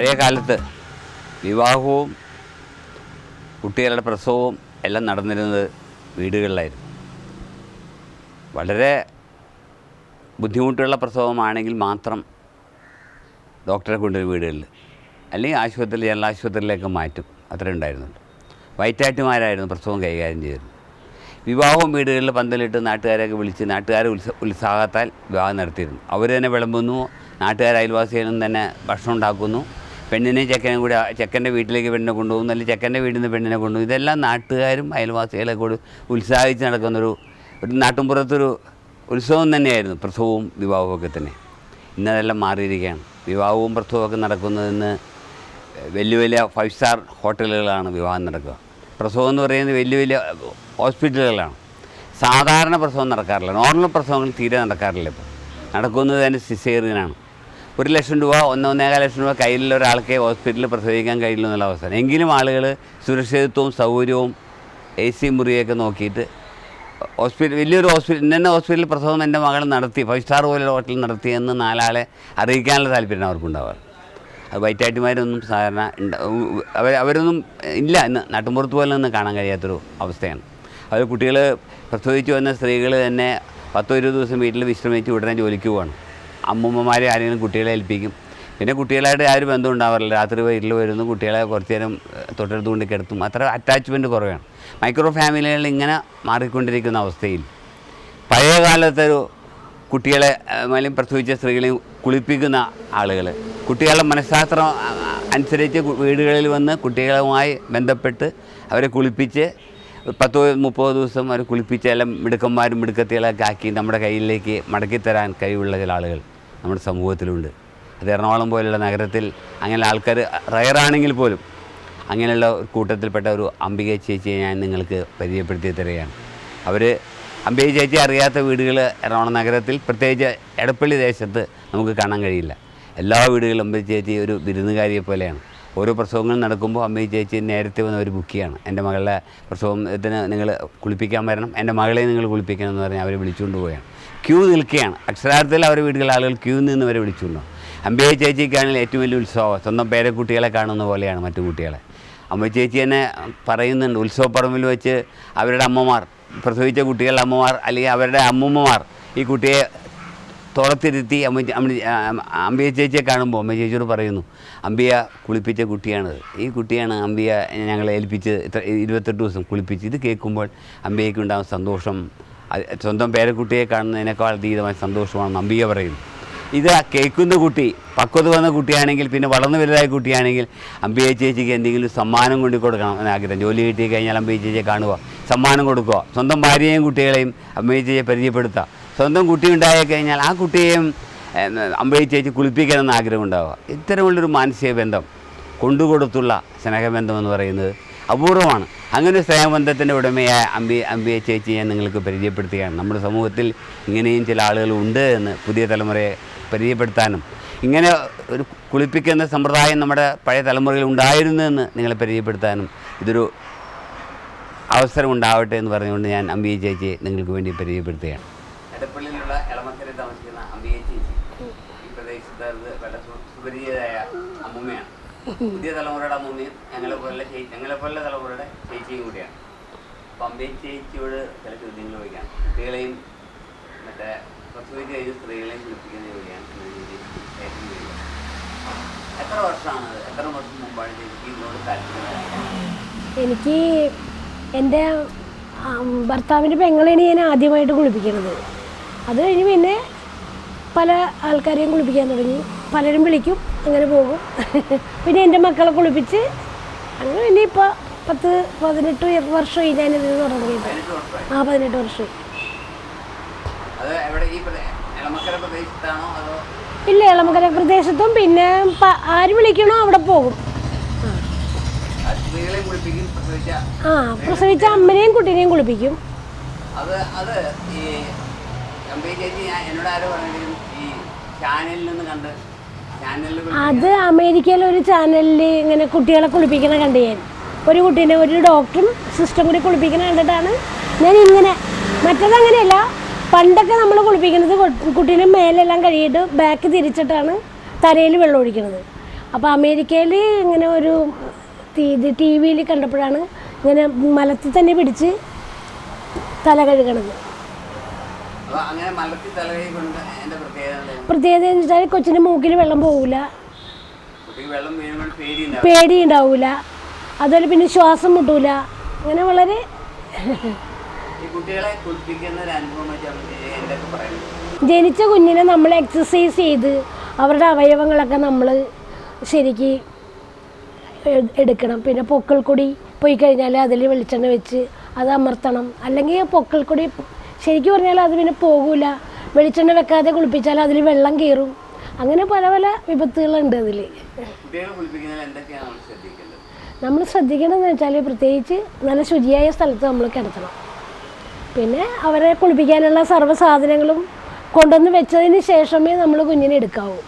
പഴയ കാലത്ത് വിവാഹവും കുട്ടികളുടെ പ്രസവവും എല്ലാം നടന്നിരുന്നത് വീടുകളിലായിരുന്നു. വളരെ ബുദ്ധിമുട്ടുള്ള പ്രസവമാണെങ്കിൽ മാത്രം ഡോക്ടറെ കൊണ്ടുവരും വീടുകളിൽ അല്ലെങ്കിൽ ആശുപത്രി ജനറൽ ആശുപത്രിയിലേക്ക് മാറ്റും. അത്രേ ഉണ്ടായിരുന്നുള്ളൂ. വയറ്റാറ്റുമാരായിരുന്നു പ്രസവം കൈകാര്യം ചെയ്തിരുന്നത് വിവാഹവും വീടുകളിൽ പന്തലിട്ട് നാട്ടുകാരെയൊക്കെ വിളിച്ച് നാട്ടുകാരെ ഉത്സ ഉത്സാഹത്താൽ വിവാഹം നടത്തിയിരുന്നു. അവർ തന്നെ വിളമ്പുന്നു നാട്ടുകാർ അയൽവാസികളും തന്നെ ഭക്ഷണം ഉണ്ടാക്കുന്നു. പെണ്ണിനെ ചെക്കനും കൂടി ചെക്കന്റെ വീട്ടിലേക്ക് പെണ്ണിനെ കൊണ്ടുപോകുന്നു അല്ലെങ്കിൽ ചെക്കന്റെ വീട്ടിൽ നിന്ന് പെണ്ണിനെ കൊണ്ടുപോകും. ഇതെല്ലാം നാട്ടുകാരും അയൽവാസികളെ കൂടി ഉത്സാഹിച്ച് നടക്കുന്നൊരു ഒരു നാട്ടിൻപുറത്തൊരു ഉത്സവം തന്നെയായിരുന്നു പ്രസവവും വിവാഹവും ഒക്കെ തന്നെ. ഇന്നതെല്ലാം മാറിയിരിക്കുകയാണ്. വിവാഹവും പ്രസവവും ഒക്കെ നടക്കുന്നതിന് വലിയ വലിയ ഫൈവ് സ്റ്റാർ ഹോട്ടലുകളാണ് വിവാഹം നടക്കുക. പ്രസവം എന്ന് പറയുന്നത് വലിയ വലിയ ഹോസ്പിറ്റലുകളാണ്. സാധാരണ പ്രസവം നടക്കാറില്ല. നോർമൽ പ്രസവങ്ങൾ തീരെ നടക്കാറില്ല ഇപ്പോൾ നടക്കുന്നത് തന്നെ സിസേറിയനാണ്. ഒരു ലക്ഷം രൂപ ഒന്ന് ഒന്നേകാൽ ലക്ഷം രൂപ കയ്യിലുള്ള ഒരാൾക്ക് ഹോസ്പിറ്റലിൽ പ്രസവിക്കാൻ കഴിയില്ല എന്നുള്ള അവസ്ഥ എങ്കിലും ആളുകൾ സുരക്ഷിതത്വവും സൗകര്യവും എ സി മുറിയൊക്കെ നോക്കിയിട്ട് ഹോസ്പിറ്റൽ വലിയൊരു ഹോസ്പിറ്റൽ ഇന്ന ഹോസ്പിറ്റലിൽ പ്രസവം എന്റെ മകൾ നടത്തി ഫൈവ് സ്റ്റാർ പോലുള്ള ഹോട്ടലിൽ നടത്തിയെന്ന് നാലാളെ അറിയിക്കാനുള്ള താല്പര്യം അവർക്കുണ്ടാവാറ്. അത് വൈറ്റാറ്റുമാരൊന്നും സാധാരണ അവർ അവരൊന്നും ഇല്ല ഇന്ന് നാട്ടുമ്പുറത്ത് പോലെ ഒന്നും കാണാൻ കഴിയാത്തൊരു അവസ്ഥയാണ്. അവർ കുട്ടികൾ പ്രസവിച്ചു വന്ന സ്ത്രീകൾ തന്നെ പത്തോ ഇരുപത് ദിവസം വീട്ടിൽ വിശ്രമിച്ച് ഉടനെ ജോലിക്ക് പോവാണ്. അമ്മൂമ്മമാരെ ആരെങ്കിലും കുട്ടികളെ ഏൽപ്പിക്കും. പിന്നെ കുട്ടികളായിട്ട് ആരും ബന്ധം ഉണ്ടാവാറില്ല. രാത്രി വീട്ടിൽ വരുന്നു കുട്ടികളെ കുറച്ച് നേരം തൊട്ടടുത്തുകൊണ്ട് തൊട്ടടുത്ത് കൊണ്ട് കിടത്തും. അത്ര അറ്റാച്ച്മെന്റ് കുറവാണ്. മൈക്രോ ഫാമിലികളിൽ ഇങ്ങനെ മാറിക്കൊണ്ടിരിക്കുന്ന അവസ്ഥയിൽ പഴയ കാലത്തെ ഒരു കുട്ടികളെ മേലും പ്രസവിച്ച സ്ത്രീകളെയും കുളിപ്പിക്കുന്ന ആളുകൾ കുട്ടികളുടെ മനഃശാസ്ത്രം അനുസരിച്ച് വീടുകളിൽ വന്ന് കുട്ടികളുമായി ബന്ധപ്പെട്ട് അവരെ കുളിപ്പിച്ച് പത്തോ മുപ്പതോ ദിവസം അവർ കുളിപ്പിച്ച് എല്ലാം മിടുക്കന്മാരും മിടുക്കത്തികളൊക്കെ ആക്കി നമ്മുടെ കയ്യിലേക്ക് മടക്കിത്തരാൻ കഴിവുള്ള ചില ആളുകൾ നമ്മുടെ സമൂഹത്തിലുണ്ട്. അത് എറണാകുളം പോലുള്ള നഗരത്തിൽ അങ്ങനെ ആൾക്കാർ റയറാണെങ്കിൽ പോലും അങ്ങനെയുള്ള കൂട്ടത്തിൽപ്പെട്ട ഒരു അംബിക ചേച്ചിയെ ഞാൻ നിങ്ങൾക്ക് പരിചയപ്പെടുത്തി തരികയാണ്. അവർ അംബിക ചേച്ചി അറിയാത്ത വീടുകൾ എറണാകുളം നഗരത്തിൽ പ്രത്യേകിച്ച് എടപ്പള്ളി ദേശത്ത് നമുക്ക് കാണാൻ കഴിയില്ല. എല്ലാ വീടുകളും അംബിക ചേച്ചി ഒരു ബിരുന്നുകാരിയെ പോലെയാണ്. ഓരോ പ്രസവങ്ങൾ നടക്കുമ്പോൾ അമ്മയും ചേച്ചി നേരത്തെ വന്ന് ഒരു ബുക്ക് ചെയ്യണം. എന്റെ മകളുടെ പ്രസവത്തിന് നിങ്ങൾ കുളിപ്പിക്കാൻ വരണം എന്റെ മകളെ നിങ്ങൾ കുളിപ്പിക്കണം എന്ന് പറഞ്ഞാൽ അവരെ വിളിച്ചുകൊണ്ട് പോവുകയാണ്. ക്യൂ നിൽക്കുകയാണ്. അക്ഷരാർത്ഥത്തിൽ അവരുടെ വീടുകളിലെ ആളുകൾ ക്യൂ നിന്ന് വരെ വിളിച്ചുകൊണ്ടു അമ്പയെ ചേച്ചിക്കാണെങ്കിൽ ഏറ്റവും വലിയ ഉത്സവം. സ്വന്തം പേരക്കുട്ടികളെ കാണുന്ന പോലെയാണ് മറ്റു കുട്ടികളെ. അമ്മ ചേച്ചി തന്നെ പറയുന്നുണ്ട് ഉത്സവപ്പറമ്പിൽ വെച്ച് അവരുടെ അമ്മമാർ പ്രസവിച്ച കുട്ടികളുടെ അമ്മമാർ അല്ലെങ്കിൽ അവരുടെ അമ്മൂമ്മമാർ ഈ കുട്ടിയെ തുറത്തിരുത്തി അമ്മ അമ്പിയ ചേച്ചിയെ കാണുമ്പോൾ അമ്മ ചേച്ചിയോട് പറയുന്നു അമ്പിയ കുളിപ്പിച്ച കുട്ടിയാണത്. ഈ കുട്ടിയാണ് അമ്പിയ ഞങ്ങളെ ഏൽപ്പിച്ച് ഇത്ര ഇരുപത്തെട്ട് ദിവസം കുളിപ്പിച്ച്. ഇത് കേൾക്കുമ്പോൾ അമ്പിയയ്ക്ക് ഉണ്ടാകുന്ന സന്തോഷം സ്വന്തം പേരക്കുട്ടിയെ കാണുന്നതിനേക്കാൾ അതീതമായ സന്തോഷമാണ് അമ്പിയ പറയുന്നു. ഇത് കേൾക്കുന്ന കുട്ടി പക്വത വന്ന കുട്ടിയാണെങ്കിൽ പിന്നെ വളർന്നു വലുതായ കുട്ടിയാണെങ്കിൽ അമ്പിയ ചേച്ചിക്ക് എന്തെങ്കിലും സമ്മാനം കൊണ്ടു കൊടുക്കണം എന്ന് ആഗ്രഹം. ജോലി കിട്ടി കഴിഞ്ഞാൽ അമ്പിയ ചേച്ചിയെ കാണുക സമ്മാനം കൊടുക്കുക. സ്വന്തം ഭാര്യയെയും കുട്ടികളെയും അമ്പിയ ചേച്ചിയെ പരിചയപ്പെടുത്തുക. സ്വന്തം കുട്ടി ഉണ്ടായി കഴിഞ്ഞാൽ ആ കുട്ടിയെയും അമ്പയെ ചേച്ചി കുളിപ്പിക്കണമെന്ന് ആഗ്രഹം ഉണ്ടാവുക ഇത്തരമുള്ളൊരു മാനസിക ബന്ധം കൊണ്ടുകൊടുത്തുള്ള സ്നേഹബന്ധം എന്ന് പറയുന്നത് അപൂർവമാണ്. അങ്ങനെ സ്നേഹബന്ധത്തിന്റെ ഉടമയായ അമ്പി അമ്പിയെ ചേച്ചി ഞാൻ നിങ്ങൾക്ക് പരിചയപ്പെടുത്തുകയാണ്. നമ്മുടെ സമൂഹത്തിൽ ഇങ്ങനെയും ചില ആളുകൾ ഉണ്ട് എന്ന് പുതിയ തലമുറയെ പരിചയപ്പെടുത്താനും ഇങ്ങനെ ഒരു കുളിപ്പിക്കുന്ന സമ്പ്രദായം നമ്മുടെ പഴയ തലമുറയിൽ ഉണ്ടായിരുന്നു എന്ന് നിങ്ങളെ പരിചയപ്പെടുത്താനും ഇതൊരു അവസരം ഉണ്ടാവട്ടെ എന്ന് പറഞ്ഞുകൊണ്ട് ഞാൻ അമ്പിയെ ചേച്ചിയെ നിങ്ങൾക്ക് വേണ്ടി പരിചയപ്പെടുത്തുകയാണ്. എടപ്പള്ളിയിലുള്ള എളമക്കരയിൽ താമസിക്കുന്ന അമ്മയെ ചേച്ചി. ഈ പ്രദേശത്ത് വളരെ സുപരിചിതയായ അമ്മൂമ്മയാണ്. പുതിയ തലമുറയുടെ അമ്മൂമ്മയും ഞങ്ങളെ പോലുള്ള ചേച്ചി ഞങ്ങളെ പോലുള്ള തലമുറയുടെ ചേച്ചിയും കൂടിയാണ്. അപ്പം അമ്പിയെ ചേച്ചിയോട് ചില ചോദ്യങ്ങൾ ചോദിക്കാം. കുട്ടികളെയും മറ്റേ പ്രസവിച്ച് കഴിഞ്ഞ സ്ത്രീകളെയും കുളിപ്പിക്കുന്ന ജോലിയാണ് എത്ര വർഷമാണ് എത്ര വർഷം മുമ്പാണ് ചേച്ചിക്ക് ഇതിനോട് താല്പര്യം? എനിക്ക് എന്റെ ഭർത്താവിന്റെ പെങ്ങളെയാണ് ഞാൻ ആദ്യമായിട്ട് കുളിപ്പിക്കുന്നത്. അത് കഴിഞ്ഞ് പിന്നെ പല ആൾക്കാരെയും കുളിപ്പിക്കാൻ തുടങ്ങി. പലരും വിളിക്കും അങ്ങനെ പോകും. പിന്നെ എന്റെ മക്കളെ കുളിപ്പിച്ച് അങ്ങനെ പിന്നെ ഇപ്പോൾ പത്ത് പതിനെട്ട് വർഷമായി ഞാനിത് തുടങ്ങിയത് ആ പതിനെട്ട് വർഷമായി. അതോ ഇല്ല ഇളമകര പ്രദേശത്തും പിന്നെ ആര് വിളിക്കണോ അവിടെ പോകും. ആ. പ്രസവിച്ച ആ പ്രസവിച്ച അമ്മനെയും കുട്ടീനെയും കുളിപ്പിക്കും. അത് അത് ഞാൻ എന്നോട് ഈ ചാനലിൽ നിന്ന് ചാനലിൽ അത് അമേരിക്കയിലെ ഒരു ചാനലിൽ ഇങ്ങനെ കുട്ടികളെ കുളിപ്പിക്കണ കണ്ട്. ഞാൻ ഒരു കുട്ടീനെ ഒരു ഡോക്ടറും സിസ്റ്ററും കൂടി കുളിപ്പിക്കണ കണ്ടിട്ടാണ് ഞാൻ ഇങ്ങനെ മറ്റതങ്ങനെയല്ല പണ്ടൊക്കെ നമ്മൾ കുളിപ്പിക്കുന്നത് കുട്ടീനെ മേലെല്ലാം കഴിയിട്ട് ബാക്ക് തിരിച്ചിട്ടാണ് തലയിൽ വെള്ളം ഒഴിക്കുന്നത് അപ്പോൾ അമേരിക്കയിൽ ഇങ്ങനെ ഒരു ടി വിയിൽ കണ്ടപ്പോഴാണ് ഇങ്ങനെ മലത്തിൽ തന്നെ പിടിച്ച് തല കഴുകണത് അപ്പൊ അങ്ങനെ മലത്തി തലകൈ കൊണ്ട് എന്റെ പ്രത്യേകത എന്ന് വെച്ചാൽ കൊച്ചിന്റെ മൂക്കിൽ വെള്ളം പോകില്ല പേടിയുണ്ടാവും. പേടി ഉണ്ടാവില്ല അതുപോലെ പിന്നെ ശ്വാസം മുട്ടൂല. അങ്ങനെ വളരെ ജനിച്ച കുഞ്ഞിനെ നമ്മൾ എക്സസൈസ് ചെയ്ത് അവരുടെ അവയവങ്ങളൊക്കെ നമ്മൾ ശരിക്ക് എടുക്കണം. പിന്നെ പൊക്കൾക്കൊടി പോയി കഴിഞ്ഞാൽ അതിൽ വെളിച്ചെണ്ണ വെച്ച് അത് അമർത്തണം. അല്ലെങ്കിൽ പൊക്കിൾക്കൊടി ശരിക്കും പറഞ്ഞാൽ അത് പിന്നെ പോകൂല. വെളിച്ചെണ്ണ വെക്കാതെ കുളിപ്പിച്ചാൽ അതിൽ വെള്ളം കയറും. അങ്ങനെ പല പല വിപത്തുകളുണ്ട് അതിൽ നമ്മൾ ശ്രദ്ധിക്കേണ്ടത്? നമ്മൾ ശ്രദ്ധിക്കണമെന്ന് വെച്ചാൽ പ്രത്യേകിച്ച് നല്ല ശുചിയായ സ്ഥലത്ത് നമ്മൾ കിടത്തണം. പിന്നെ അവരെ കുളിപ്പിക്കാനുള്ള സർവ സാധനങ്ങളും കൊണ്ടുവന്ന് വെച്ചതിന് ശേഷമേ നമ്മൾ കുഞ്ഞിനെ എടുക്കാവൂ.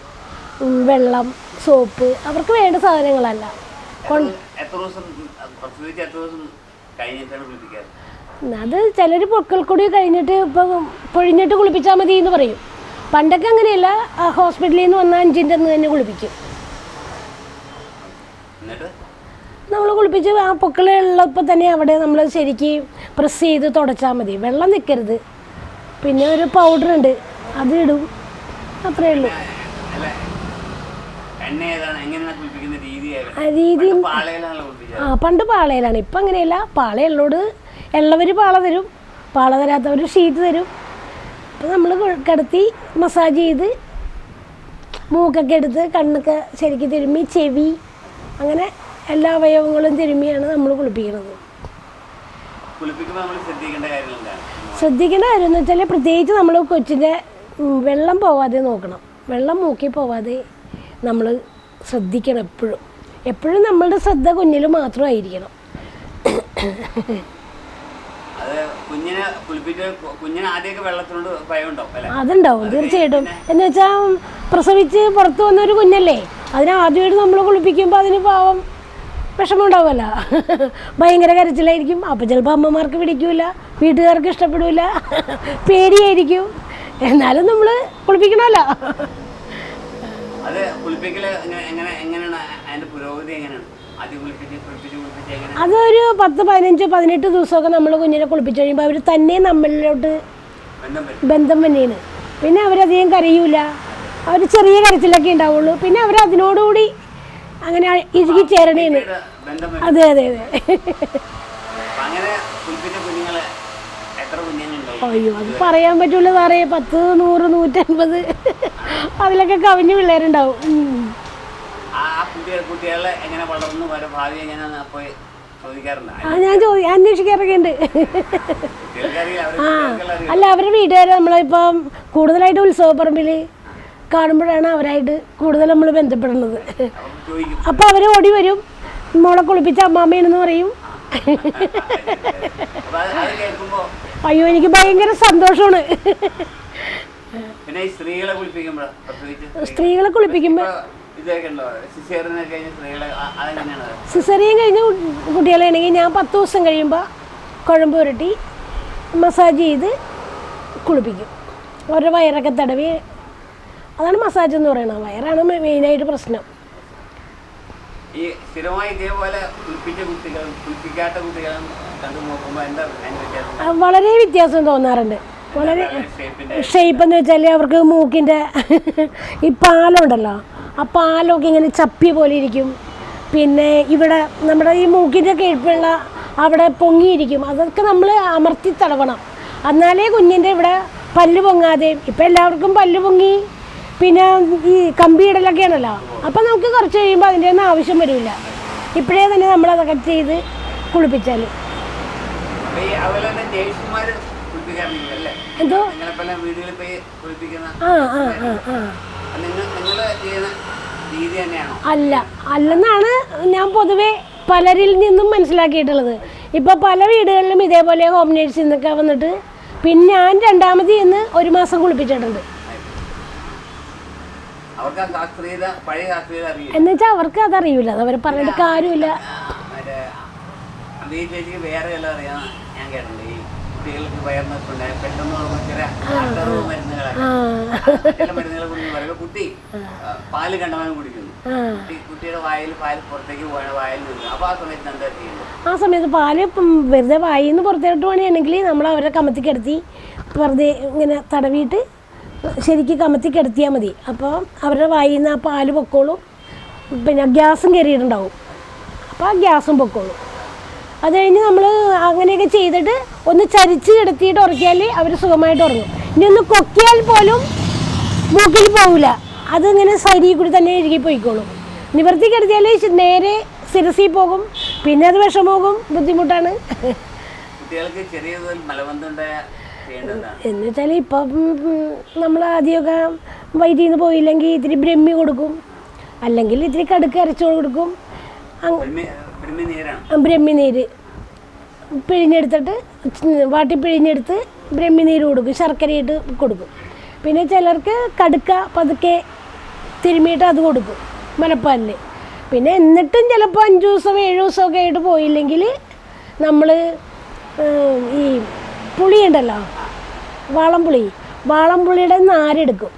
വെള്ളം സോപ്പ് അവർക്ക് വേണ്ട സാധനങ്ങളല്ല. എത്ര ദിവസം എത്ര ദിവസം കഴിഞ്ഞിട്ടാണ് കുളിപ്പിക്കാറ്? അത് ചിലർ പൊക്കൽക്കൊടി കഴിഞ്ഞിട്ട് ഇപ്പം പൊഴിഞ്ഞിട്ട് കുളിപ്പിച്ചാൽ മതി എന്ന് പറയും. പണ്ടൊക്കെ അങ്ങനെയല്ല ആ ഹോസ്പിറ്റലിൽ നിന്ന് വന്ന അഞ്ചിന്റെ അന്ന് തന്നെ കുളിപ്പിക്കും. നമ്മൾ കുളിപ്പിച്ച് ആ പൊക്കളുള്ളപ്പോൾ തന്നെ അവിടെ നമ്മൾ ശരിക്ക് പ്രസ് ചെയ്ത് തുടച്ചാൽ മതി. വെള്ളം നിൽക്കരുത് പിന്നെ ഒരു പൗഡർ ഉണ്ട്. അത് ഇടും. അത്രേ ഉള്ളൂ. രീതി? ആ പണ്ട് പാളയിലാണ്. ഇപ്പം അങ്ങനെയല്ല. പാളയുള്ളോട് ഉള്ളവർ പാള തരും പാള തരാത്തവർ ഷീറ്റ് തരും. അപ്പോൾ നമ്മൾ കിടത്തി മസാജ് ചെയ്ത് മൂക്കൊക്കെ എടുത്ത് കണ്ണൊക്കെ ശരിക്കും തിരുമ്മി ചെവി അങ്ങനെ എല്ലാ അവയവങ്ങളും തിരുമ്മിയാണ് നമ്മൾ കുളിപ്പിക്കുന്നത് ശ്രദ്ധിക്കേണ്ട കാര്യം എന്ന് വെച്ചാൽ പ്രത്യേകിച്ച് നമ്മൾ കൊച്ചിന്റെ വെള്ളം പോവാതെ നോക്കണം. വെള്ളം മൂക്കി പോവാതെ നമ്മൾ ശ്രദ്ധിക്കണം എപ്പോഴും. എപ്പോഴും നമ്മളുടെ ശ്രദ്ധ കുഞ്ഞിൽ മാത്രമായിരിക്കണം. അതുണ്ടാവും തീർച്ചയായിട്ടും. എന്ന് വെച്ചാൽ പ്രസവിച്ച് പുറത്തു വന്ന ഒരു കുഞ്ഞല്ലേ? അതിനെ ആദ്യമായിട്ട് നമ്മൾ കുളിപ്പിക്കുമ്പോൾ അതിന് പാവം വിഷമം ഉണ്ടാവുമല്ലോ ഭയങ്കര കരച്ചിലായിരിക്കും. അപ്പോൾ ചിലപ്പോൾ അമ്മമാർക്ക് പിടിക്കൂല വീട്ടുകാർക്ക് ഇഷ്ടപ്പെടൂല പേടിയായിരിക്കും. എന്നാലും നമ്മൾ കുളിപ്പിക്കണമല്ലോ. അത് കുളിപ്പിക്കൽ എങ്ങനെ എങ്ങനെ എങ്ങനെയാണ്? അതിന്റെ പുരോഗതി എങ്ങനെയാണ്? ആദ്യം എങ്ങനെ അതൊരു പത്ത് പതിനഞ്ച് പതിനെട്ട് ദിവസമൊക്കെ നമ്മൾ കുഞ്ഞിനെ കുളിപ്പിച്ച് കഴിയുമ്പോൾ അവർ തന്നെ നമ്മളിലോട്ട് ബന്ധം തന്നെയാണ് പിന്നെ അവരധികം കരയൂല. അവർ ചെറിയ കരച്ചിലൊക്കെ ഉണ്ടാവുള്ളൂ. പിന്നെ അവർ അതിനോടുകൂടി അങ്ങനെ ബന്ധം വരും അതെ അതെ അതെ. അയ്യോ അത് പറയാൻ പറ്റൂല സാറേ. പത്ത് നൂറ് നൂറ്റൻപത് അതിലൊക്കെ കവിഞ്ഞ് പിള്ളേരുണ്ടാവും. കുട്ടികളെ എങ്ങനെ വളർന്നു? ഭാവി എങ്ങനെയാന്ന് പോയി ആ ഞാൻ ചോദി അന്വേഷിക്കാറൊക്കെ ഉണ്ട് അറിയാം അല്ല അവരുടെ വീട്ടുകാർ നമ്മളിപ്പം കൂടുതലായിട്ട് ഉത്സവപ്പറമ്പിൽ കാണുമ്പോഴാണ് അവരായിട്ട് കൂടുതൽ നമ്മൾ ബന്ധപ്പെടുന്നത്. അപ്പോൾ അവർ ഓടി വരും. മോളെ കുളിപ്പിച്ച അമ്മാമ്മയാണെന്ന് പറയും. അയ്യോ എനിക്ക് ഭയങ്കര സന്തോഷമാണ്. സ്ത്രീകളെ കുളിപ്പിക്കുമ്പോൾ സിസേറിനെ കഴിഞ്ഞ കുട്ടികളാണെങ്കിൽ ഞാൻ പത്ത് ദിവസം കഴിയുമ്പോൾ കുഴമ്പ് പുരട്ടി മസാജ് ചെയ്ത് കുളിപ്പിക്കും. ഓരോ വയറൊക്കെ തടവി അതാണ് മസാജ് എന്ന് പറയുന്നത്. വയറാണ് മെയിനായിട്ട് പ്രശ്നം. ഈ സ്ഥിരമായി ഇതേപോലെ കുളിപ്പിച്ച കുട്ടികളും കുളിപ്പിക്കാത്ത കുട്ടികളും കണ്ടു നോക്കുമ്പോൾ എന്താ അതിന് വളരെ വ്യത്യാസം തോന്നാറുണ്ട്. വളരെ ഷേപ്പ് എന്ന് വെച്ചാൽ അവർക്ക് മൂക്കിന്റെ ഈ പാലമുണ്ടല്ലോ ആ ലോകം ഇങ്ങനെ ചപ്പി പോലെ ഇരിക്കും. പിന്നെ ഇവിടെ നമ്മുടെ ഈ മൂക്കിന്റെ കീഴ്പ്പുള്ള അവിടെ പൊങ്ങിയിരിക്കും. അതൊക്കെ നമ്മൾ അമർത്തി തടവണം. എന്നാലേ കുഞ്ഞിന്റെ ഇവിടെ പല്ല് പൊങ്ങാതെയും ഇപ്പം എല്ലാവർക്കും പല്ല് പൊങ്ങി. പിന്നെ ഈ കമ്പിയിടലൊക്കെയാണല്ലോ അപ്പം നമുക്ക് കുറച്ച് കഴിയുമ്പോൾ അതിന്റെ ഒന്നും ആവശ്യം വരില്ല ഇപ്പോഴേ തന്നെ നമ്മൾ അതൊക്കെ ചെയ്ത് കുളിപ്പിച്ചാൽ അതുപോലെ തന്നെ എന്തോ? ആ ആ ആ ആ. അല്ല അല്ലെന്നാണ് ഞാൻ പൊതുവെ പലരിൽ നിന്നും മനസ്സിലാക്കിയിട്ടുള്ളത്. ഇപ്പോൾ പല വീടുകളിലും ഇതേപോലെ ഹോം നേഴ്സിൽ നിന്നൊക്കെ വന്നിട്ട് പിന്നെ ഞാൻ രണ്ടാമത് ഇന്ന് ഒരു മാസം കുളിപ്പിച്ചിട്ടുണ്ട്. എന്നുവെച്ചാൽ അവർക്ക് അതറിയില്ല അത് അവർ പറഞ്ഞിട്ട് കാര്യമില്ല. വേറെ അറിയാം ഞാൻ കേട്ടിട്ടുണ്ട് കുട്ടികൾക്ക് പകർന്നിട്ടുണ്ട് പെട്ടെന്ന് ചില ആ ചില മരുന്നുകളെ കുറിച്ച് പറയുമ്പോൾ കുട്ടി പാൽ കണ്ടമാനം കുടിക്കുന്നു. കുട്ടി- കുട്ടിയുടെ വായിൽ പാൽ പുറത്തേക്ക് പോയ വായിൽ നിന്ന് അപ്പോൾ ആ സമയത്ത് എന്താ ചെയ്യുന്നത്? ആ സമയത്ത് പാൽ വെറുതെ വെറുതെ നിന്ന് പുറത്തേട്ട് പണിയാണെങ്കിൽ നമ്മൾ അവരെ കമത്തി കിടത്തി വെറുതെ ഇങ്ങനെ തടവിയിട്ട് ശരിക്കും കമത്തി കിടത്തിയാൽ മതി. അപ്പോൾ അവരുടെ വായിൽ നിന്ന് ആ പാൽ പൊക്കോളും. പിന്നെ ഗ്യാസും കയറിയിട്ടുണ്ടാവും അപ്പോൾ ആ ഗ്യാസും പൊക്കോളും. അത് കഴിഞ്ഞ് നമ്മൾ അങ്ങനെയൊക്കെ ചെയ്തിട്ട് ഒന്ന് ചരിച്ച് കിടത്തിയിട്ട് ഉറക്കിയാൽ അവർ സുഖമായിട്ട് ഉറങ്ങും. ഇനി ഒന്ന് കൊക്കിയാൽ പോലും മൂക്കിൽ പോകില്ല അതിങ്ങനെ സൈഡിൽ കൂടി തന്നെ ഇഴുകി പോയിക്കോളും. നിവർത്തി കിടത്തിയാൽ നേരെ സിരസിൽ പോകും. പിന്നെ അത് വിഷമോകും ബുദ്ധിമുട്ടാണ്. എന്ന് വെച്ചാൽ ഇപ്പം നമ്മൾ ആദ്യമൊക്കെ വൈദ്യുതി നിന്ന് പോയില്ലെങ്കിൽ ഇത്തിരി ബ്രഹ്മി കൊടുക്കും. അല്ലെങ്കിൽ ഇത്തിരി കടുക്ക് അരച്ചു കൊടുക്കും. ബ്രഹ്മി നീര്. പിഴിഞ്ഞെടുത്തിട്ട് വാട്ടി പിഴിഞ്ഞെടുത്ത് ബ്രഹ്മി നീര് കൊടുക്കും ശർക്കരയിട്ട് കൊടുക്കും. പിന്നെ ചിലർക്ക് കടുക്ക പതുക്കെ തിരുമിയിട്ട് അത് കൊടുക്കും മുലപ്പാലിൽ പിന്നെ എന്നിട്ടും ചിലപ്പോൾ അഞ്ച് ദിവസം ഏഴ് ദിവസമൊക്കെ ആയിട്ട് പോയില്ലെങ്കിൽ നമ്മൾ ഈ പുളി ഉണ്ടല്ലോ വാളംപുളി വാളംപുളിയുടെ നാരെടുക്കും.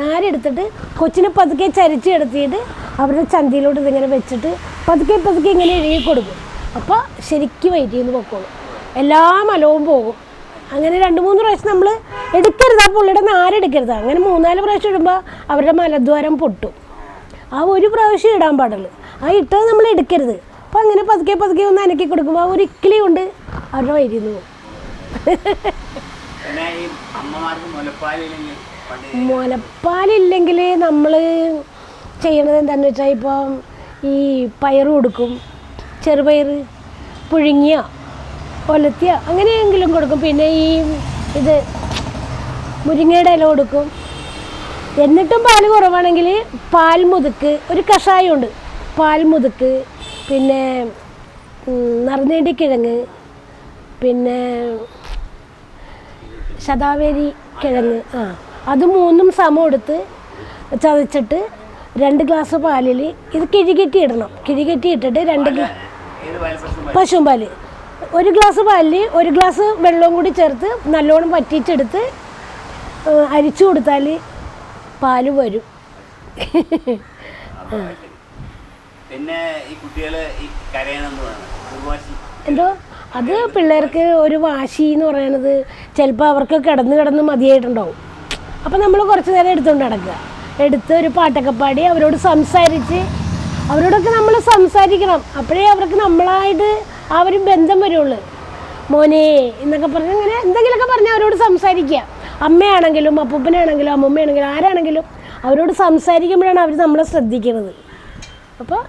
നാരെടുത്തിട്ട് കൊച്ചിനെ പതുക്കെ ചരിച്ചെടുത്തിട്ട് അവരുടെ ചന്തിയിലോട്ട് ഇതിങ്ങനെ വെച്ചിട്ട് പതുക്കെ പതുക്കെ ഇങ്ങനെ എഴുതി കൊടുക്കും. അപ്പോൾ ശരിക്കും വെയിറ്റ് ചെയ്ത് പൊക്കോളും എല്ലാ മലവും പോകും. അങ്ങനെ രണ്ട് മൂന്ന് പ്രാവശ്യം നമ്മൾ എടുക്കരുത് ആ പുള്ളിയുടെ നാരെടുക്കരുത് അങ്ങനെ മൂന്നാൽ പ്രാവശ്യം ഇടുമ്പോൾ അവരുടെ മലദ്വാരം പൊട്ടും. ആ ഒരു പ്രാവശ്യം ഇടാൻ പാടുള്ളൂ. ആ ഇട്ടത് നമ്മൾ എടുക്കരുത്. അപ്പോൾ അങ്ങനെ പതുക്കെ പതുക്കെ ഒന്ന് അനക്കി കൊടുക്കുമ്പോൾ ആ ഒരു ഇക്കിളി കൊണ്ട് അവരുടെ പോകും പണ്ട് മുലപ്പാലില്ലെങ്കിൽ നമ്മൾ ചെയ്യണത് എന്താണെന്ന് വെച്ചാൽ ഇപ്പം ഈ പയറ് കൊടുക്കും. ചെറുപയർ പുഴുങ്ങിയ ഒലത്തിയ അങ്ങനെയെങ്കിലും കൊടുക്കും. പിന്നെ ഈ ഇത് മുരിങ്ങയുടെ ഇല കൊടുക്കും. എന്നിട്ടും പാൽ കുറവാണെങ്കിൽ പാൽ മുതുക്ക് ഒരു കഷായമുണ്ട്. പാൽ മുതുക്ക് പിന്നെ നറുനേണ്ടി കിഴങ്ങ് പിന്നെ ശതാവേരി കിഴങ്ങ് ആ. അത് മൂന്നും സമം എടുത്ത് ചതച്ചിട്ട് രണ്ട് ഗ്ലാസ് പാലിൽ ഇത് കിഴികെട്ടി ഇടണം. കിഴികെട്ടി ഇട്ടിട്ട് രണ്ട് പശുവും പാൽ ഒരു ഗ്ലാസ് പാലിൽ ഒരു ഗ്ലാസ് വെള്ളവും കൂടി ചേർത്ത് നല്ലോണം വറ്റിച്ചെടുത്ത് അരിച്ചു കൊടുത്താൽ പാൽ വരും. പിന്നെ ഈ പറയുന്നത് എന്തോ അത് പിള്ളേർക്ക് ഒരു വാശി എന്ന് പറയണത് ചിലപ്പോൾ അവർക്ക് കിടന്ന് കിടന്ന് മതിയായിട്ടുണ്ടാവും. അപ്പം നമ്മൾ കുറച്ച് നേരം എടുത്തുകൊണ്ട് നടക്കുക. എടുത്ത് ഒരു പാട്ടൊക്കെ പാടി അവരോട് സംസാരിച്ച് അവരോടൊക്കെ നമ്മൾ സംസാരിക്കണം. അപ്പോഴേ അവർക്ക് നമ്മളായിട്ട് ആ ഒരു ബന്ധം വരുള്ളൂ. മോനെ എന്നൊക്കെ പറഞ്ഞ് അങ്ങനെ എന്തെങ്കിലുമൊക്കെ പറഞ്ഞ് അവരോട് സംസാരിക്കുക. അമ്മയാണെങ്കിലും അപ്പൂപ്പനാണെങ്കിലും അമ്മൂമ്മയാണെങ്കിലും ആരാണെങ്കിലും അവരോട് സംസാരിക്കുമ്പോഴാണ് അവർ നമ്മളെ ശ്രദ്ധിക്കുന്നത്. അപ്പോൾ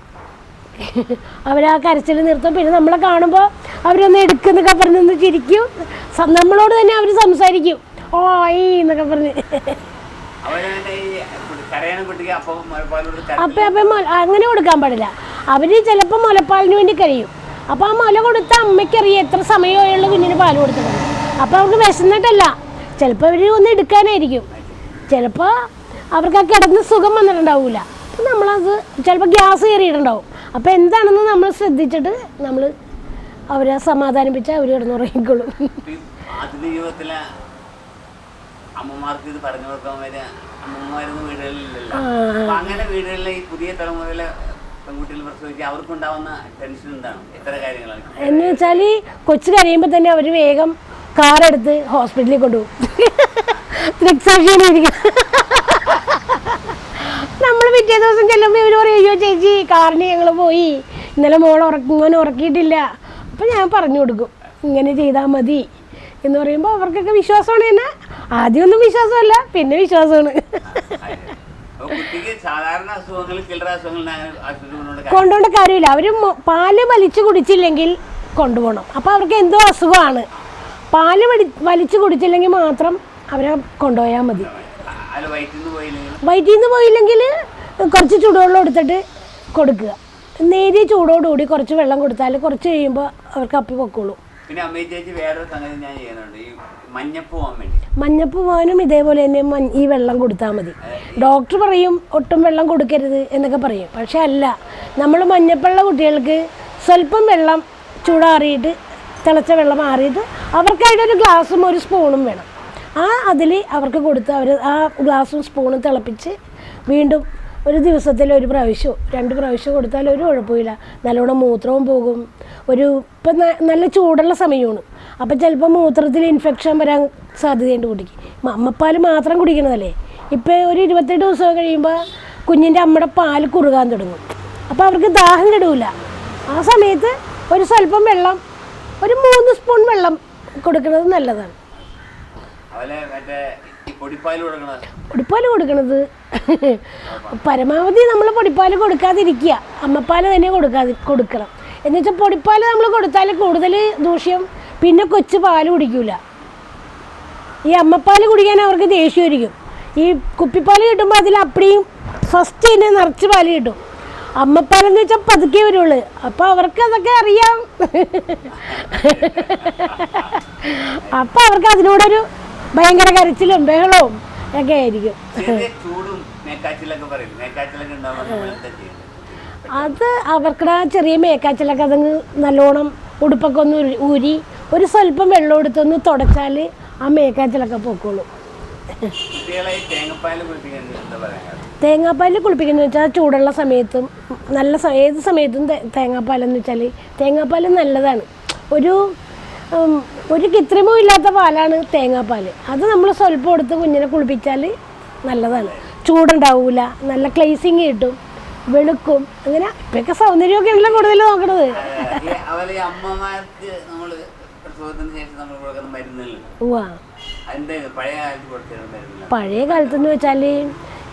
അവരാ കരച്ചിൽ നിർത്തും. പിന്നെ നമ്മളെ കാണുമ്പോൾ അവരൊന്ന് എടുക്കുന്നൊക്കെ പറഞ്ഞൊന്ന് ചിരിക്കും. നമ്മളോട് തന്നെ അവർ സംസാരിക്കും. ഓ ഐ എന്നൊക്കെ പറഞ്ഞ്. അപ്പം അപ്പൊ അങ്ങനെ കൊടുക്കാൻ പാടില്ല. അവർ ചിലപ്പോൾ മുലപ്പാലിന് വേണ്ടി കഴിയും അപ്പോൾ ആ മുല കൊടുത്ത അമ്മയ്ക്കറിയാം എത്ര സമയമായുള്ള കുഞ്ഞിന് പാൽ കൊടുത്തത്. അപ്പോൾ അവർക്ക് വിശന്നിട്ടല്ല. ചിലപ്പോൾ അവർ ഒന്ന് എടുക്കാനായിരിക്കും. ചിലപ്പോൾ അവർക്ക് ആ കിടന്ന് സുഖം വന്നിട്ടുണ്ടാവില്ല അപ്പം നമ്മളത് ചിലപ്പോൾ ഗ്യാസ് കയറിയിട്ടുണ്ടാവും. അപ്പോൾ എന്താണെന്ന് നമ്മൾ ശ്രദ്ധിച്ചിട്ട് നമ്മൾ അവരെ സമാധാനിപ്പിച്ചാൽ അവർ കിടന്നുറങ്ങിക്കോളും. ജീവിതത്തിലെ അമ്മമാർക്ക് ഇത് പറഞ്ഞു കൊടുക്കാൻ വരെ അമ്മമാരൊന്നും വീടുകളിലില്ലല്ലോ. അപ്പൊ അങ്ങനെ വീടുകളിലെ ഈ പുതിയ തലമുറയിലെ എന്ന് വെച്ചാൽ കൊച്ചു കരയുമ്പോ തന്നെ അവർ വേഗം കാർ എടുത്ത് ഹോസ്പിറ്റലിൽ കൊണ്ടുപോകും. ദൃക്സാക്ഷിയായിരിക്കും നമ്മൾ പിറ്റേ ദിവസം ചെല്ലുമ്പോൾ ഇവർ പറയും അയ്യോ ചേച്ചി കാറിന് ഞങ്ങൾ പോയി. ഇന്നലെ മോൾ ഉറക്കി ഉറക്കിയിട്ടില്ല. അപ്പം ഞാൻ പറഞ്ഞു കൊടുക്കും ഇങ്ങനെ ചെയ്താൽ മതി. എന്ന് പറയുമ്പോൾ അവർക്കൊക്കെ വിശ്വാസമാണ് തന്നെ. ആദ്യമൊന്നും വിശ്വാസമല്ല പിന്നെ വിശ്വാസമാണ്. കൊണ്ടുകൊണ്ട് കൊണ്ടുപോകേണ്ട കാര്യമില്ല. അവർ പാൽ വലിച്ചു കുടിച്ചില്ലെങ്കിൽ കൊണ്ടുപോകണം. അപ്പോൾ അവർക്ക് എന്തോ അസുഖമാണ്. പാൽ വലി വലിച്ചു കുടിച്ചില്ലെങ്കിൽ മാത്രം അവരെ കൊണ്ടുപോയാൽ മതി. വയറ്റിൽ നിന്ന് പോയില്ലെങ്കിൽ? കുറച്ച് ചൂടുവെള്ളം എടുത്തിട്ട് കൊടുക്കുക. നേരിയ ചൂടോടുകൂടി കുറച്ച് വെള്ളം കൊടുത്താൽ കുറച്ച് കഴിയുമ്പോൾ അവർക്ക് അപ്പി പൊക്കോളൂ. പിന്നെ അമ്മയും ചേച്ചി വേറൊരു സംഗതി ഞാൻ ചെയ്യുന്നുണ്ട്. ഈ മഞ്ഞപ്പ് പോകാനും ഇതേപോലെ തന്നെ ഈ വെള്ളം കൊടുത്താൽ മതി. ഡോക്ടർ പറയും ഒട്ടും വെള്ളം കൊടുക്കരുത് എന്നൊക്കെ പറയും. പക്ഷെ അല്ല നമ്മൾ മഞ്ഞപ്പുള്ള കുട്ടികൾക്ക് സ്വല്പം വെള്ളം ചൂടാറിയിട്ട് തിളച്ച വെള്ളം മാറിയിട്ട് അവർക്കായിട്ട് ഒരു ഗ്ലാസും ഒരു സ്പൂണും വേണം. ആ അതിൽ അവർക്ക് കൊടുത്ത് അവർ ആ ഗ്ലാസും സ്പൂണും തിളപ്പിച്ച് വീണ്ടും ഒരു ദിവസത്തിൽ ഒരു പ്രാവശ്യം രണ്ട് പ്രാവശ്യം കൊടുത്താൽ ഒരു കുഴപ്പമില്ല. നല്ലോണം മൂത്രവും പോകും. ഒരു ഇപ്പം നല്ല ചൂടുള്ള സമയമാണ്. അപ്പം ചിലപ്പോൾ മൂത്രത്തിൽ ഇൻഫെക്ഷൻ വരാൻ സാധ്യതയുണ്ട് കുട്ടിക്ക്. അമ്മപ്പാൽ മാത്രം കുടിക്കണതല്ലേ? ഇപ്പം ഒരു ഇരുപത്തെട്ട് ദിവസം കഴിയുമ്പോൾ കുഞ്ഞിന്റെ അമ്മയുടെ പാൽ കുറുകാൻ തുടങ്ങും. അപ്പോൾ അവർക്ക് ദാഹം കിടൂല. ആ സമയത്ത് ഒരു സ്വല്പം വെള്ളം ഒരു മൂന്ന് സ്പൂൺ വെള്ളം കൊടുക്കുന്നത് നല്ലതാണ്. പൊടിപ്പാൽ കൊടുക്കണത്. പരമാവധി നമ്മൾ പൊടിപ്പാൽ കൊടുക്കാതിരിക്കുക. അമ്മപ്പാൽ തന്നെ കൊടുക്കാതി കൊടുക്കണം. എന്നുവെച്ചാൽ പൊടിപ്പാൽ നമ്മൾ കൊടുത്താൽ കൂടുതൽ ദൂഷ്യം പിന്നെ കൊച്ചു പാൽ കുടിക്കൂല. ഈ അമ്മപ്പാൽ കുടിക്കാൻ അവർക്ക് ദേഷ്യമായിരിക്കും ഈ കുപ്പിപ്പാൽ കിട്ടുമ്പോൾ അതിൽ അപ്പടിയും ഫസ്റ്റ് തന്നെ നിറച്ച് പാൽ കിട്ടും. അമ്മപ്പാലെന്ന് വെച്ചാൽ പതുക്കെ വരുള്ളൂ. അപ്പോൾ അവർക്ക് അതൊക്കെ അറിയാം. അപ്പോൾ അവർക്ക് അതിനോടൊരു ഭയങ്കര കരച്ചിലും ബഹളവും ഒക്കെ ആയിരിക്കും. അത് അവർക്ക് ചെറിയ മേക്കാച്ചിലൊക്കെ അതങ്ങ് നല്ലോണം ഉടുപ്പൊക്കെ ഒന്ന് ഊരി ഒരു സ്വല്പം വെള്ളം എടുത്തൊന്ന് തുടച്ചാൽ ആ മേക്കാച്ചിലൊക്കെ പൊക്കോളൂ. തേങ്ങാപ്പാലിൽ കുളിപ്പിക്കുന്നത് വെച്ചാൽ ചൂടുള്ള സമയത്തും നല്ല ഏത് സമയത്തും തേങ്ങാപ്പാലെന്ന് വെച്ചാൽ തേങ്ങാപ്പാൽ നല്ലതാണ്. ഒരു ഒരു കൃത്രിമവും ഇല്ലാത്ത പാലാണ് തേങ്ങാപ്പാൽ അത് നമ്മൾ സ്വല്പം എടുത്ത് കുഞ്ഞിനെ കുളിപ്പിച്ചാൽ നല്ലതാണ്. ചൂടുണ്ടാവില്ല നല്ല ക്ലേസിങ് കിട്ടും. വെളുക്കും. അങ്ങനെ ഇപ്പൊക്കെ സൗന്ദര്യമൊക്കെ എല്ലാം കൂടുതൽ നോക്കണത്. അതുപോലെ ഈ അമ്മമാർക്ക് നമ്മൾ പ്രസവത്തിന് ശേഷം നമ്മൾ കൊടുക്കുന്ന പഴയ കാലത്ത് കൊടുത്തിരുന്ന മരുന്നില്ല പഴയ കാലത്തെന്ന് വെച്ചാൽ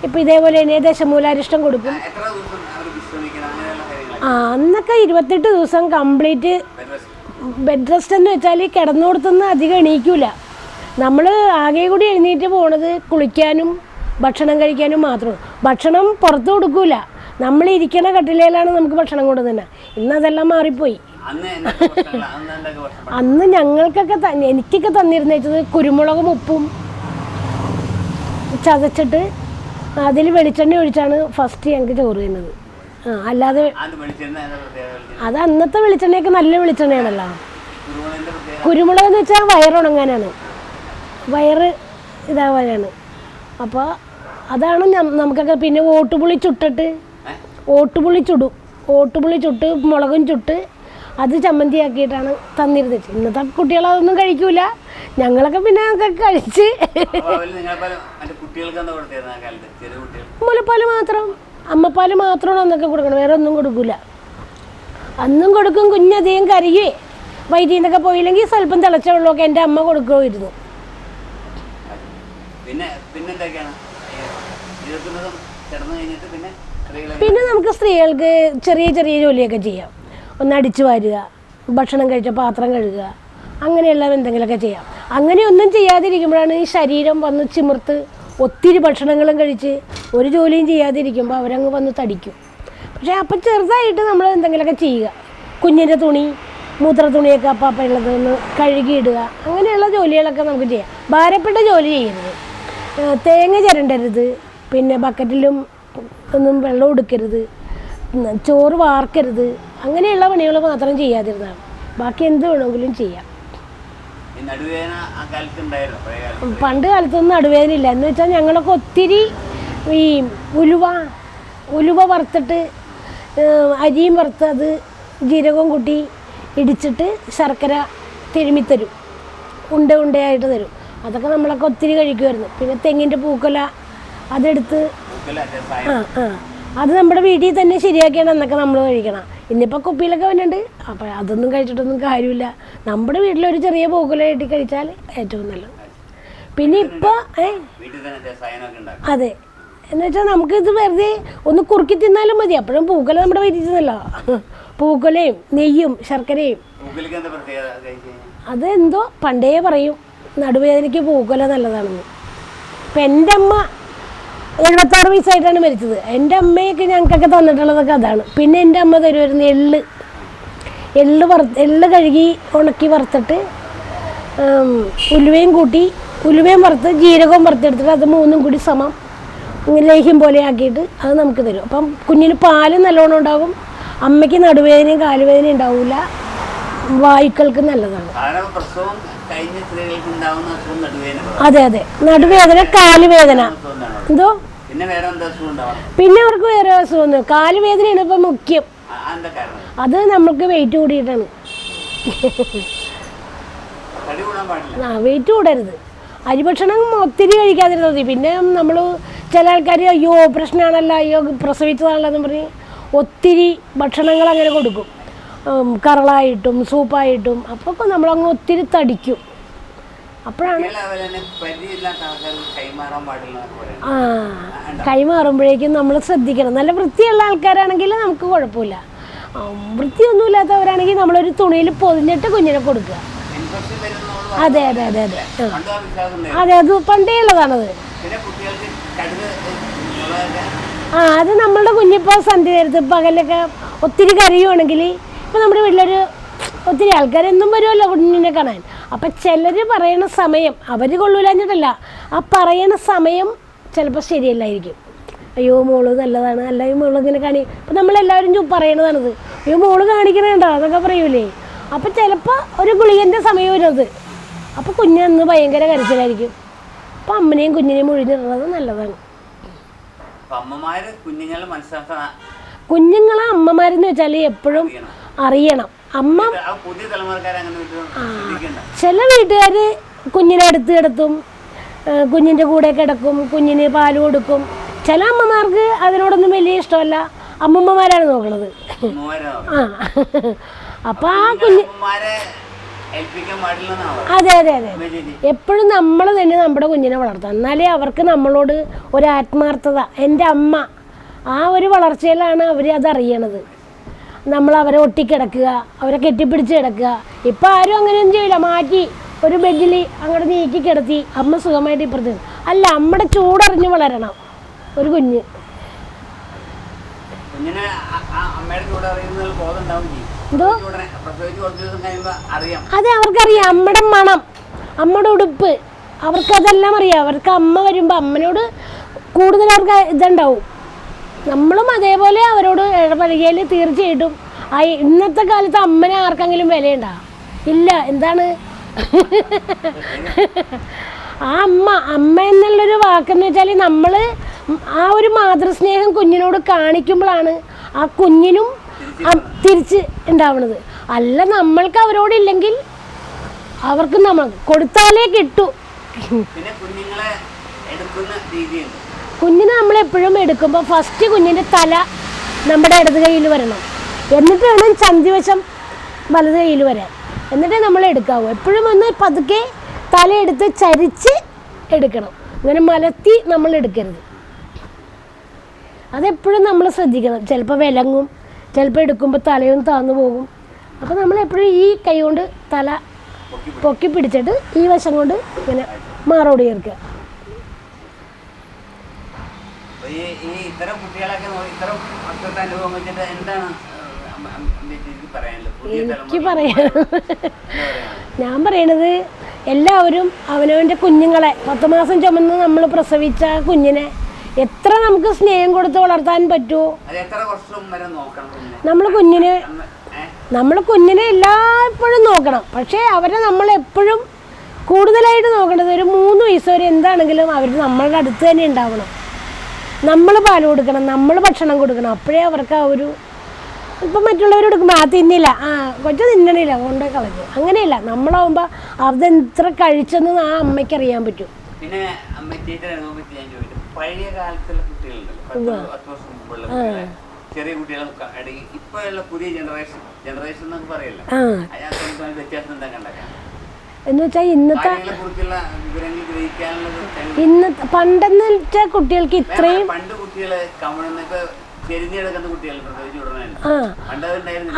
ഇപ്പം ഇതേപോലെ തന്നെ ദശമൂലാരിഷ്ടം കൊടുക്കും. എത്ര ദിവസം അവർ വിശ്രമിക്കണം അങ്ങനെയുള്ള കാര്യങ്ങൾ ആ അന്നൊക്കെ ഇരുപത്തെട്ട് ദിവസം കംപ്ലീറ്റ് ബെഡ് റെസ്റ്റ് എന്ന് വെച്ചാൽ കിടന്നോടത്തുനിന്ന് അധികം എണീക്കൂല. നമ്മൾ ആകെ കൂടി എഴുന്നേറ്റ് പോണത് കുളിക്കാനും ഭക്ഷണം കഴിക്കാനും മാത്രം. ഭക്ഷണം പുറത്ത് കൊടുക്കൂല. നമ്മൾ ഇരിക്കണ കട്ടിലയിലാണ് നമുക്ക് ഭക്ഷണം കൊണ്ടുതന്നെ ഇന്ന് അതെല്ലാം മാറിപ്പോയി. അന്ന് ഞങ്ങൾക്കൊക്കെ തന്നെ എനിക്കൊക്കെ തന്നിരുന്നത് കുരുമുളകും ഉപ്പും ചതച്ചിട്ട് അതിൽ വെളിച്ചെണ്ണ ഒഴിച്ചാണ് ഫസ്റ്റ് ഞങ്ങൾക്ക് ചോറ് ചെയ്യുന്നത് ആ അല്ലാതെ അത് അന്നത്തെ വെളിച്ചെണ്ണയൊക്കെ നല്ല വെളിച്ചെണ്ണയാണല്ലോ. കുരുമുളക് എന്ന് വെച്ചാൽ വയറുണങ്ങാനാണ്. വയറ് ഇതാവാനാണ്. അപ്പോൾ അതാണ് നമുക്കൊക്കെ പിന്നെ ഓട്ടുപുളി ചുട്ടിട്ട് ഓട്ടുപുളി ചുടും. ഓട്ടുപുളി ചുട്ട് മുളകും ചുട്ട് അത് ചമ്മന്തിയാക്കിയിട്ടാണ് തന്നിരുന്നത്. ഇന്നത്തെ കുട്ടികൾ അതൊന്നും കഴിക്കൂല. ഞങ്ങളൊക്കെ പിന്നെ അതൊക്കെ കഴിച്ച്. മുലപ്പാൽ മാത്രം. അമ്മപ്പാൽ മാത്രമാണ് അന്നൊക്കെ കൊടുക്കണം വേറെ ഒന്നും കൊടുക്കൂല. അന്നും കൊടുക്കും കുഞ്ഞധികം കരയേ. വൈദ്യുതി എന്നൊക്കെ പോയില്ലെങ്കിൽ സ്വല്പം തിളച്ച വെള്ളമൊക്കെ എന്റെ അമ്മ കൊടുക്കുമായിരുന്നു. പിന്നെ പിന്നെ എന്തൊക്കെയാണ് ഈ ഇരുപത്തൊന്ന് ദിവസം കിടന്നു കഴിഞ്ഞിട്ട് പിന്നെ പിന്നെ നമുക്ക് സ്ത്രീകൾക്ക് ചെറിയ ചെറിയ ജോലിയൊക്കെ ചെയ്യാം. ഒന്ന് അടിച്ചു വാരുക ഭക്ഷണം കഴിച്ച പാത്രം കഴുകുക അങ്ങനെയുള്ള എന്തെങ്കിലുമൊക്കെ ചെയ്യാം. അങ്ങനെയൊന്നും ചെയ്യാതിരിക്കുമ്പോഴാണ് ഈ ശരീരം വന്ന് ചിമിർത്ത് ഒത്തിരി ഭക്ഷണങ്ങളും കഴിച്ച് ഒരു ജോലിയും ചെയ്യാതിരിക്കുമ്പോൾ അവരങ്ങ് വന്ന് തടിക്കും. പക്ഷേ അപ്പം ചെറുതായിട്ട് നമ്മൾ എന്തെങ്കിലുമൊക്കെ ചെയ്യുക. കുഞ്ഞിന്റെ തുണി മൂത്ര തുണിയൊക്കെ അപ്പം ഉള്ളത് ഒന്ന് കഴുകിയിടുക അങ്ങനെയുള്ള ജോലികളൊക്കെ നമുക്ക് ചെയ്യാം. ഭാരപ്പെട്ട ജോലി ചെയ്യരുത്. തേങ്ങ ചിരണ്ടരുത്. പിന്നെ ബക്കറ്റിലും ഒന്നും വെള്ളം എടുക്കരുത് ചോറ് വാർക്കരുത് അങ്ങനെയുള്ള പണികൾ മാത്രം ചെയ്യാതിരുന്നതാണ് ബാക്കി എന്ത് വേണമെങ്കിലും ചെയ്യാം. പണ്ട് കാലത്തൊന്നും നടുവേദന ഇല്ല എന്ന് വെച്ചാൽ ഞങ്ങളൊക്കെ ഒത്തിരി ഈ ഉലുവ ഉലുവ വറുത്തിട്ട് അരിയും വറുത്ത് അത് ജീരകവും കൂട്ടി ഇടിച്ചിട്ട് ശർക്കര തിരുമിത്തരും ഉണ്ട ഉണ്ടയായിട്ട് തരും. അതൊക്കെ നമ്മളൊക്കെ ഒത്തിരി കഴിക്കുമായിരുന്നു. പിന്നെ തെങ്ങിന്റെ പൂക്കല അതെടുത്ത് അത് നമ്മുടെ വീട്ടിൽ തന്നെ ശരിയാക്കിയാണ് എന്നൊക്കെ നമ്മൾ കഴിക്കണം. ഇന്നിപ്പോൾ കുപ്പിയിലൊക്കെ വന്നിട്ടുണ്ട്. അപ്പോൾ അതൊന്നും കഴിച്ചിട്ടൊന്നും കാര്യമില്ല. നമ്മുടെ വീട്ടിലൊരു ചെറിയ പൂക്കുല കെട്ടി കഴിച്ചാൽ ഏറ്റവും നല്ലത്. പിന്നെ ഇപ്പോൾ അതെ. എന്ന് വെച്ചാൽ ഇത് വെറുതെ ഒന്ന് കുറുക്കി തിന്നാലും മതി. അപ്പോഴും പൂക്കല നമ്മുടെ വീട്ടിൽ തിന്നല്ലോ പൂക്കലയും നെയ്യും ശർക്കരയും. അതെന്തോ പണ്ടേ പറയും. നടുവേദനയ്ക്ക് പൂക്കല നല്ലതാണെന്ന്. ഇപ്പം എന്റെ അമ്മ എഴുപത്താറ് വയസ്സായിട്ടാണ് മരിച്ചത്. എന്റെ അമ്മയൊക്കെ ഞങ്ങൾക്കൊക്കെ തന്നിട്ടുള്ളതൊക്കെ അതാണ്. പിന്നെ എന്റെ അമ്മ തരുമായിരുന്നു എള്ള്. എള്ള് വറ എള്ള് കഴുകി ഉണക്കി വറുത്തിട്ട് ഉലുവയും കൂട്ടി ഉലുവയും വറുത്ത് ജീരകവും വറുത്തെടുത്തിട്ട് അത് മൂന്നും കൂടി സമം ലേഹ്യം പോലെ ആക്കിയിട്ട് അത് നമുക്ക് തരും. അപ്പം കുഞ്ഞിന് പാൽ നല്ലോണം ഉണ്ടാകും. അമ്മയ്ക്ക് നടുവേദനയും കാലുവേദനയും ഉണ്ടാവില്ല വായുക്കൾക്ക് നല്ലതാണ്. അസുഖം അതെ അതെ. നടുവേദന കാലുവേദന. എന്തോ? പിന്നെ അസുഖം അവർക്ക് വേറെ അസുഖമൊന്നും കാലുവേദനയാണ് ഇപ്പൊ മുഖ്യം. അത് നമ്മൾക്ക് വെയിറ്റ് കൂടിയിട്ടാണ്. ആ വെയിറ്റ് കൂടരുത്. അരിഭക്ഷണം ഒത്തിരി കഴിക്കാതിരുന്നാൽ മതി. പിന്നെ നമ്മൾ ചില ആൾക്കാർ അയ്യോ ഓപ്പറേഷനാണല്ലോ അയ്യോ പ്രസവിച്ചതാണല്ലോ എന്ന് പറഞ്ഞ് ഒത്തിരി ഭക്ഷണങ്ങൾ അങ്ങനെ കൊടുക്കും. കറളായിട്ടും സൂപ്പായിട്ടും അപ്പോൾ നമ്മളങ്ങ് ഒത്തിരി തടിക്കും. അപ്പോഴാണ് ആ കൈമാറുമ്പോഴേക്കും നമ്മൾ ശ്രദ്ധിക്കണം. നല്ല വൃത്തിയുള്ള ആൾക്കാരാണെങ്കിൽ നമുക്ക് കുഴപ്പമില്ല. വൃത്തിയൊന്നുമില്ലാത്തവരാണെങ്കിൽ നമ്മളൊരു തുണിയിൽ പൊതിഞ്ഞിട്ട് കുഞ്ഞിനെ കൊടുക്കുക. അതെ അതെ അതെ അതെ. അതെ അത് പണ്ടേ ഉള്ളതാണത്. ആ അത് നമ്മളുടെ കുഞ്ഞിപ്പോൾ സന്ധ്യ നേരത്ത് പകലൊക്കെ ഒത്തിരി കരയുവാണെങ്കിൽ ഇപ്പം നമ്മുടെ വീട്ടിലൊരു ഒത്തിരി ആൾക്കാരൊന്നും വരുമല്ലോ കുഞ്ഞിനെ കാണാൻ. അപ്പം ചിലർ പറയണ സമയം അവർ കൊള്ളൂലാഞ്ഞിട്ടല്ല. ആ പറയണ സമയം ചിലപ്പോൾ ശരിയല്ലായിരിക്കും. അയ്യോ മോൾ നല്ലതാണ്. അല്ല ഈ മോൾ ഇങ്ങനെ കാണി. അപ്പം നമ്മളെല്ലാവരും പറയണതാണത്. അയ്യോ മോൾ കാണിക്കണേണ്ടോ അതൊക്കെ പറയൂലേ. അപ്പം ചിലപ്പോൾ ഒരു ഗുളികന്റെ സമയം വരുന്നത്. അപ്പോൾ കുഞ്ഞന്ന് ഭയങ്കര കരച്ചിലായിരിക്കും. അപ്പം അമ്മനെയും കുഞ്ഞിനെയും ഒഴിഞ്ഞിടുന്നത് നല്ലതാണ്. കുഞ്ഞുങ്ങളെ അമ്മമാരെന്ന് വെച്ചാൽ എപ്പോഴും അറിയണം. അമ്മ ചില വീട്ടുകാർ കുഞ്ഞിനെ അടുത്ത് കിടത്തും കുഞ്ഞിന്റെ കുഞ്ഞിന്റെ കൂടെ കിടക്കും കുഞ്ഞിന് പാൽ കൊടുക്കും. ചില അമ്മമാർക്ക് അതിനോടൊന്നും വലിയ ഇഷ്ടമല്ല. അമ്മമ്മമാരാണ് നോക്കണത്. ആ. അപ്പം ആ കുഞ്ഞ് അതെ അതെ അതെ. എപ്പോഴും നമ്മൾ തന്നെ നമ്മുടെ കുഞ്ഞിനെ വളർത്തണം എന്നാലേ അവർക്ക് നമ്മളോട് ഒരു ആത്മാർത്ഥത. എന്റെ അമ്മ ആ ഒരു വളർച്ചയിലാണ് അവർ അതറിയണത്. നമ്മൾ അവരെ ഒട്ടിക്കിടക്കുക അവരെ കെട്ടിപ്പിടിച്ച് കിടക്കുക. ഇപ്പം ആരും അങ്ങനെയൊന്നും ചെയ്യില്ല. മാറ്റി ഒരു ബെഡിൽ അങ്ങോട്ട് നീക്കി കിടത്തി അമ്മ സുഖമായിട്ട് ഇപ്പുറത്ത്. അല്ല അമ്മയുടെ ചൂടറിഞ്ഞ് വളരണം ഒരു കുഞ്ഞ്. എന്തോ? അതെ അവർക്കറിയാം. അമ്മയുടെ മണം അമ്മയുടെ ഉടുപ്പ്. അവർക്കതെല്ലാം അറിയാം. അവർക്ക് അമ്മ വരുമ്പോൾ അമ്മനോട് കൂടുതൽ അവർക്ക് ഇതുണ്ടാവും. നമ്മളും അതേപോലെ അവരോട് ഇടപഴകിയാൽ തീർച്ചയായിട്ടും. ആ ഇന്നത്തെ കാലത്ത് അമ്മനെ ആർക്കെങ്കിലും വിലയുണ്ടോ? ഇല്ല എന്താണ്? ആ അമ്മ അമ്മ എന്നുള്ളൊരു വാക്കെന്ന് വെച്ചാൽ നമ്മൾ ആ ഒരു മാതൃസ്നേഹം കുഞ്ഞിനോട് കാണിക്കുമ്പോഴാണ് ആ കുഞ്ഞിനും തിരിച്ച് ഉണ്ടാവുന്നത് അല്ല നമ്മൾക്ക് അവരോടില്ലെങ്കിൽ അവർക്ക് നമ്മൾ കൊടുത്താലേ കിട്ടൂ. പിന്നെ കുഞ്ഞുങ്ങളെ എടുക്കുന്ന രീതിയുണ്ട്. കുഞ്ഞിനെ നമ്മൾ എപ്പോഴും എടുക്കുമ്പോൾ ഫസ്റ്റ് കുഞ്ഞിന്റെ തല നമ്മുടെ ഇടത് കയ്യിൽ വരണം. എന്നിട്ട് വേണം ചന്തിവശം വലത് കയ്യിൽ വരാൻ. എന്നിട്ടേ നമ്മൾ എടുക്കാവൂ. എപ്പോഴും ഒന്ന് പതുക്കെ തല എടുത്ത് ചരിച്ച് എടുക്കണം. അങ്ങനെ മലത്തി നമ്മൾ എടുക്കരുത്. അതെപ്പോഴും നമ്മൾ ശ്രദ്ധിക്കണം. ചിലപ്പോൾ വിലങ്ങും ചിലപ്പോൾ എടുക്കുമ്പോൾ തലയും താന്നു പോകും. അപ്പോൾ നമ്മൾ എപ്പോഴും ഈ കൈ കൊണ്ട് തല പൊക്കി പിടിച്ചിട്ട് ഈ വശം കൊണ്ട് ഇങ്ങനെ മാറോടി ചേർക്കുക. ഈ ഈ ഇത്തരം കുട്ടികളൊക്കെ നോക്കി ഇത്തരം അസുഖത്തെ അനുഭവം വെച്ചിട്ട് എന്താണ് എനിക്ക് പറയാൻ? ഞാൻ പറയണത് എല്ലാവരും അവനവന്റെ കുഞ്ഞുങ്ങളെ പത്ത് മാസം ചുമന്ന് നമ്മൾ പ്രസവിച്ച കുഞ്ഞിനെ എത്ര നമുക്ക് സ്നേഹം കൊടുത്ത് വളർത്താൻ പറ്റുമോ നമ്മൾ കുഞ്ഞിന് നമ്മൾ കുഞ്ഞിനെ എല്ലായ്പ്പോഴും നോക്കണം. പക്ഷേ അവരെ നമ്മൾ എപ്പോഴും കൂടുതലായിട്ട് നോക്കേണ്ടത് ഒരു മൂന്ന് വയസ്സ് വരെ എന്താണെങ്കിലും അവർ നമ്മളുടെ അടുത്ത് തന്നെ ഉണ്ടാവണം. നമ്മൾ പാൽ കൊടുക്കണം നമ്മൾ ഭക്ഷണം കൊടുക്കണം. അപ്പോഴേ അവർക്ക് ആ ഒരു ഇപ്പം മറ്റുള്ളവർ കൊടുക്കുമ്പോൾ ആ തിന്നില്ല. ആ കൊച്ചു തിന്നണില്ല കൊണ്ട് കളഞ്ഞു. അങ്ങനെയല്ല നമ്മളാവുമ്പോൾ അതെത്ര കഴിച്ചെന്ന് ആ അമ്മയ്ക്ക് അറിയാൻ പറ്റും. പിന്നെ പഴയ കാലത്തുള്ള കുട്ടികളുണ്ടല്ലോ ചെറിയ കുട്ടികളെ ഇപ്പോഴുള്ള പുതിയ ജനറേഷൻ ജനറേഷൻ എന്നൊക്കെ പറയല്ലോ. വ്യത്യാസം എന്താ കണ്ടേക്കാം? എന്ന് വെച്ചാൽ ഇന്നത്തെ ഇന്ന് പണ്ടെന്ന് വെച്ചാൽ കുട്ടികൾക്ക് ഇത്രയും ആ.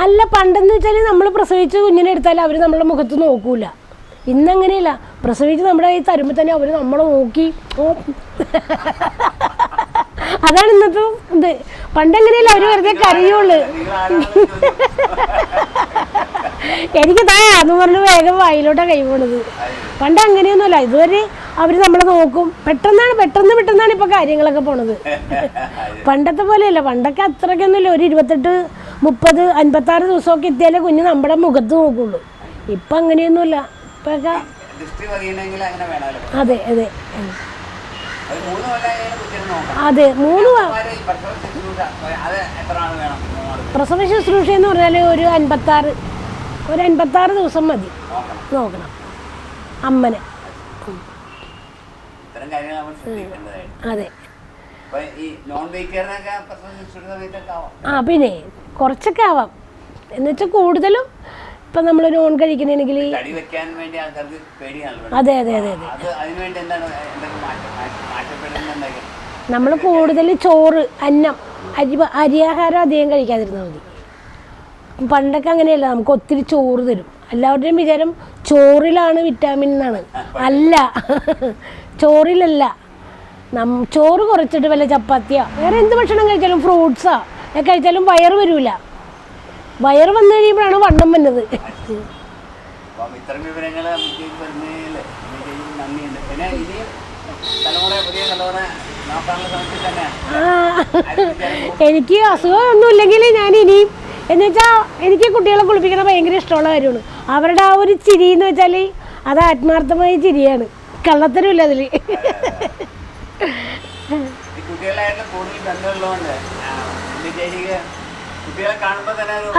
അല്ല പണ്ടെന്ന് വെച്ചാൽ നമ്മൾ പ്രസവിച്ച് കുഞ്ഞിനെ എടുത്താൽ അവർ നമ്മളെ മുഖത്ത് നോക്കൂല. ഇന്നങ്ങനെയല്ല. പ്രസവിച്ച് നമ്മുടെ കയ്യിൽ തരുമ്പോൾ തന്നെ അവർ നമ്മളെ നോക്കി അതാണ് ഇന്നത്തെ ഇത്. പണ്ടെങ്ങനെയല്ല അവർ വെറുതെ കരയുള്ളൂ. എനിക്ക് താ എന്ന് പറഞ്ഞ് വേഗം വായിലോട്ടാ കൈ പോണത് പണ്ട് അങ്ങനെയൊന്നുമല്ല. ഇതുവരെ അവർ നമ്മളെ നോക്കും. പെട്ടെന്നാണ് പെട്ടെന്ന് പെട്ടെന്നാണ് ഇപ്പോൾ കാര്യങ്ങളൊക്കെ പോണത്. പണ്ടത്തെ പോലെയല്ല. പണ്ടൊക്കെ അത്രയ്ക്കൊന്നുമില്ല. ഒരു ഇരുപത്തെട്ട് മുപ്പത് അൻപത്താറ് ദിവസമൊക്കെ എത്തിയാലേ കുഞ്ഞ് നമ്മുടെ മുഖത്ത് നോക്കുള്ളൂ. ഇപ്പം അങ്ങനെയൊന്നുമില്ല. ഇപ്പൊക്കെ അതെ അതെ. അത് മൂന്ന് പ്രസവ ശുശ്രൂഷ, പ്രസവ എന്ന് പറഞ്ഞാൽ ഒരു അൻപത്താറ് ഒരു അൻപത്താറ് ദിവസം മതി. നോക്കണം. അമ്മനെ. അതെ. ആ പിന്നെ കുറച്ചൊക്കെ ആവാം. എന്നുവെച്ചാൽ കൂടുതലും ഇപ്പൊ നമ്മൾ നോൺ കഴിക്കണമെങ്കിൽ അതെ അതെ അതെ അതെ. നമ്മൾ കൂടുതൽ ചോറ് അന്നം അരി അരിയാഹാരം അധികം കഴിക്കാതിരുന്നാൽ മതി. പണ്ടൊക്കെ അങ്ങനെയല്ല നമുക്ക് ഒത്തിരി ചോറ് തരും. എല്ലാവരുടെയും വിചാരം ചോറിലാണ് വിറ്റാമിൻ എന്നാണ്. അല്ല ചോറിലല്ല. നം ചോറ് കുറച്ചിട്ട് വല്ല ചപ്പാത്തിയാ. വേറെ എന്ത് ഭക്ഷണം കഴിച്ചാലും ഫ്രൂട്ട്സാ. ഒക്കെ കഴിച്ചാലും വയറ് വരില്ല വയറ് വന്നു കഴിയുമ്പോഴാണ് വണ്ണം വന്നത്. ഇത്തരം വിവരങ്ങൾ എനിക്ക് അസുഖമൊന്നുമില്ലെങ്കിൽ ഞാൻ ഇനിയും എന്ന് വെച്ചാൽ എനിക്ക് കുട്ടികളെ കുളിപ്പിക്കണ ഭയങ്കര ഇഷ്ടമുള്ള കാര്യമാണ്. അവരുടെ ആ ഒരു ചിരി എന്ന് വെച്ചാൽ അത് ആത്മാർത്ഥമായ ചിരിയാണ്. കള്ളത്തരമില്ല അതിൽ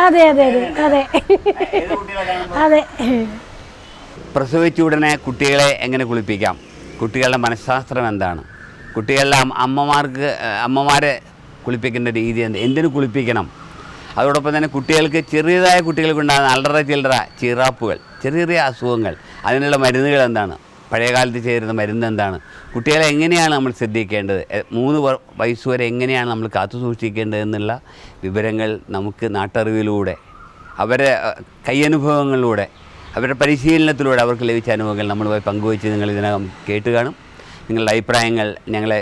അതെ അതെ അതെ അതെ. കുട്ടികളെ കാണുമ്പോൾ അതെ. പ്രസവിച്ച ഉടനെ കുട്ടികളെ എങ്ങനെ കുളിപ്പിക്കാം? കുട്ടികളുടെ മനഃശാസ്ത്രം എന്താണ്? കുട്ടികളുടെ അമ്മമാർക്ക് അമ്മമാരെ കുളിപ്പിക്കേണ്ട രീതി എന്ത്? എന്തിനു കുളിപ്പിക്കണം? അതോടൊപ്പം തന്നെ കുട്ടികൾക്ക് ചെറിയതായ കുട്ടികൾക്കുണ്ടാകുന്ന അല്ലറ ചില്ലറ ചിറാപ്പുകൾ ചെറിയ ചെറിയ അസുഖങ്ങൾ അതിനുള്ള മരുന്നുകൾ എന്താണ്? പഴയകാലത്ത് ചേരുന്ന മരുന്ന് എന്താണ്? കുട്ടികളെ എങ്ങനെയാണ് നമ്മൾ ശ്രദ്ധിക്കേണ്ടത്? മൂന്ന് വയസ്സ് വരെ എങ്ങനെയാണ് നമ്മൾ കാത്തു സൂക്ഷിക്കേണ്ടത് എന്നുള്ള വിവരങ്ങൾ നമുക്ക് നാട്ടറിവിലൂടെ അവരെ കൈയനുഭവങ്ങളിലൂടെ അവരുടെ പരിശീലനത്തിലൂടെ അവർക്ക് ലഭിച്ച അനുഭവങ്ങൾ നമ്മളുമായി പങ്കുവച്ച് നിങ്ങൾ ഇതിനകം കേട്ട് കാണും. നിങ്ങളുടെ അഭിപ്രായങ്ങൾ ഞങ്ങളെ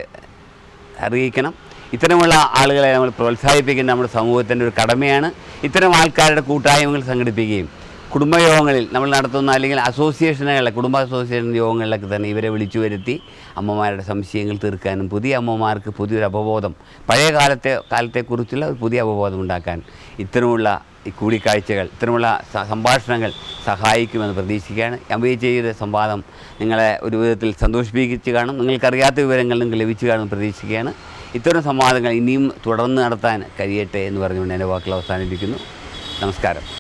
അറിയിക്കണം. ഇത്തരമുള്ള ആളുകളെ നമ്മൾ പ്രോത്സാഹിപ്പിക്കേണ്ട നമ്മുടെ സമൂഹത്തിന്റെ ഒരു കടമയാണ്. ഇത്തരം ആൾക്കാരുടെ കൂട്ടായ്മകൾ സംഘടിപ്പിക്കുകയും കുടുംബയോഗങ്ങളിൽ നമ്മൾ നടത്തുന്ന അല്ലെങ്കിൽ അസോസിയേഷനുകളിലെ കുടുംബ അസോസിയേഷൻ യോഗങ്ങളിലൊക്കെ തന്നെ ഇവരെ വിളിച്ചു വരുത്തി അമ്മമാരുടെ സംശയങ്ങൾ തീർക്കാനും പുതിയ അമ്മമാർക്ക് പുതിയൊരു അവബോധം പഴയ കാലത്തെ കാലത്തെക്കുറിച്ചുള്ള ഒരു പുതിയ അവബോധം ഉണ്ടാക്കാൻ ഇത്തരമുള്ള ഈ കൂടിക്കാഴ്ചകൾ ഇത്തരമുള്ള സംഭാഷണങ്ങൾ സഹായിക്കുമെന്ന് പ്രതീക്ഷിക്കുകയാണ്. അമ്പയെ ചെയ്ത സംവാദം നിങ്ങളെ ഒരു വിധത്തിൽ സന്തോഷിപ്പിച്ച് കാണും. നിങ്ങൾക്കറിയാത്ത വിവരങ്ങൾ നിങ്ങൾക്ക് ലഭിച്ചു കാണുമെന്ന് പ്രതീക്ഷിക്കുകയാണ്. ഇത്തരം സംവാദങ്ങൾ ഇനിയും തുടർന്ന് നടത്താൻ കഴിയട്ടെ എന്ന് പറഞ്ഞുകൊണ്ട് എന്റെ വാക്കുകൾ അവസാനിപ്പിക്കുന്നു. നമസ്കാരം.